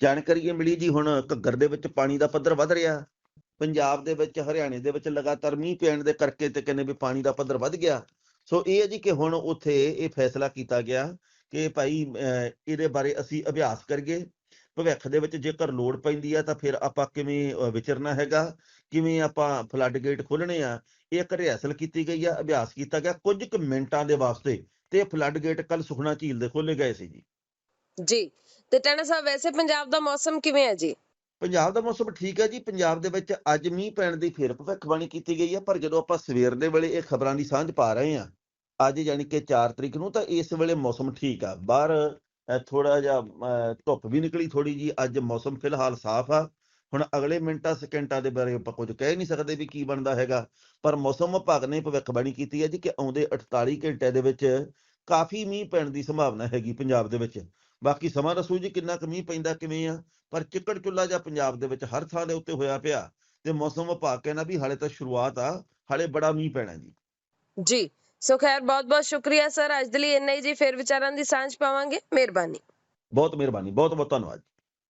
ਜਾਣਕਾਰੀ ਇਹ ਮਿਲੀ ਜੀ ਹੁਣ ਘੱਗਰ ਦੇ ਵਿੱਚ ਪਾਣੀ ਦਾ ਪੱਧਰ ਵੱਧ ਰਿਹਾ। ਪੰਜਾਬ ਦੇ ਵਿੱਚ ਹਰਿਆਣੇ ਦੇ ਵਿੱਚ ਲਗਾਤਾਰ ਮੀਂਹ ਪੈਣ ਦੇ ਕਰਕੇ ਤੇ ਕਹਿੰਦੇ ਵੀ ਪਾਣੀ ਦਾ ਪੱਧਰ ਵੱਧ ਗਿਆ। ਸੋ ਇਹ ਹੈ ਜੀ ਕਿ ਹੁਣ ਉੱਥੇ ਇਹ ਫੈਸਲਾ ਕੀਤਾ ਗਿਆ ਕਿ ਭਾਈ ਅਹ, ਇਹਦੇ ਬਾਰੇ ਅਸੀਂ ਅਭਿਆਸ ਕਰੀਏ। ਭਵਿੱਖ ਦੇ ਵਿੱਚ ਜੇਕਰ ਲੋੜ ਪੈਂਦੀ ਆ ਤਾਂ ਫਿਰ ਆਪਾਂ ਕਿਵੇਂ ਵਿਚਰਨਾ ਹੈਗਾ? ਕਿਵੇਂ ਆਪਾਂ ਫਲੱਡ ਗੇਟ ਖੋਲਣੇ ਆ? ਇਹ ਇੱਕ ਰਿਹਰਸਲ ਕੀਤੀ ਗਈ ਆ ਅਭਿਆਸ ਕੀਤਾ ਗਿਆ। ਕੁਝ ਕੁ ਮਿੰਟਾਂ ਦੇ ਵਾਸਤੇ ਤੇ ਫਲੱਡ ਗੇਟ ਕੱਲ ਸੁਖਨਾ ਝੀਲ ਦੇ ਖੋਲੇ ਗਏ ਸੀ ਜੀ। ਜੀ ਤੇ ਟੈਣਾ ਸਾਹਿਬ ਵੈਸੇ ਪੰਜਾਬ ਦਾ ਮੌਸਮ ਕਿਵੇਂ ਹੈ ਜੀ? ਪੰਜਾਬ ਦਾ ਮੌਸਮ ਠੀਕ ਹੈ ਜੀ ਪੰਜਾਬ ਦੇ ਵਿੱਚ ਅੱਜ ਮੀਂਹ ਪੈਣ ਦੀ ਫਿਰ ਭਵਿੱਖਬਾਣੀ ਕੀਤੀ ਗਈ ਹੈ ਪਰ ਜਦੋਂ ਆਪਾਂ ਸਵੇਰ ਦੇ ਵੇਲੇ ਇਹ ਖਬਰਾਂ ਦੀ ਸਾਂਝ ਪਾ ਰਹੇ ਹਾਂ ਅੱਜ ਯਾਨੀ ਕਿ 4 ਤਰੀਕ ਨੂੰ ਤਾਂ ਇਸ ਵੇਲੇ ਮੌਸਮ ਠੀਕ ਆ। ਬਾਹਰ ਥੋੜਾ ਜਿਹਾ ਧੁੱਪ ਵੀ ਨਿਕਲੀ ਥੋੜੀ ਜੀ ਅੱਜ ਮੌਸਮ ਫਿਲਹਾਲ ਸਾਫ਼ ਆ। ਹੁਣ ਅਗਲੇ ਮਿੰਟਾਂ ਸਕਿੰਟਾਂ ਦੇ ਬਾਰੇ ਆਪਾਂ ਕੁਝ ਕਹਿ ਨਹੀਂ ਸਕਦੇ ਵੀ ਕੀ ਬਣਦਾ ਹੈਗਾ। ਪਰ ਮੌਸਮ ਵਿਭਾਗ ਨੇ ਭਵਿੱਖਬਾਣੀ ਕੀਤੀ ਹੈ ਜੀ ਕਿ ਆਉਂਦੇ 48 ਘੰਟਿਆਂ ਦੇ ਵਿੱਚ ਕਾਫੀ ਮੀਂਹ ਪੈਣ ਦੀ ਸੰਭਾਵਨਾ ਹੈਗੀ ਪੰਜਾਬ ਦੇ ਵਿੱਚ। ਬਾਕੀ ਸਮਾਂ ਦੱਸੋ ਜੀ ਕਿੰਨਾ ਕੁ ਮੀਂਹ ਪੈਂਦਾ ਕਿਵੇਂ ਆ? ਪਰ ਚਿੱਕੜ ਚੁੱਲਾ ਜਾਂ ਪੰਜਾਬ ਦੇ ਵਿੱਚ ਹਰ ਥਾਂ ਦੇ ਉੱਤੇ ਹੋਇਆ ਪਿਆ ਤੇ ਮੌਸਮ ਵਿਭਾਗ ਕਹਿੰਦਾ ਵੀ ਹਾਲੇ ਤਾਂ ਸ਼ੁਰੂਆਤ ਆ ਹਾਲੇ ਬੜਾ ਮੀਂਹ ਪੈਣਾ ਜੀ। ਜੀ ਸੋ ਖੈਰ ਬਹੁਤ ਬਹੁਤ ਸ਼ੁਕਰੀਆ ਸਰ। ਅੱਜ ਦੇ ਲਈ ਇੰਨਾ ਹੀ ਜੀ ਫਿਰ ਵਿਚਾਰਾਂ ਦੀ ਸਾਂਝ ਪਾਵਾਂਗੇ। ਮਿਹਰਬਾਨੀ। ਬਹੁਤ ਮਿਹਰਬਾਨੀ ਬਹੁਤ ਬਹੁਤ ਧੰਨਵਾਦ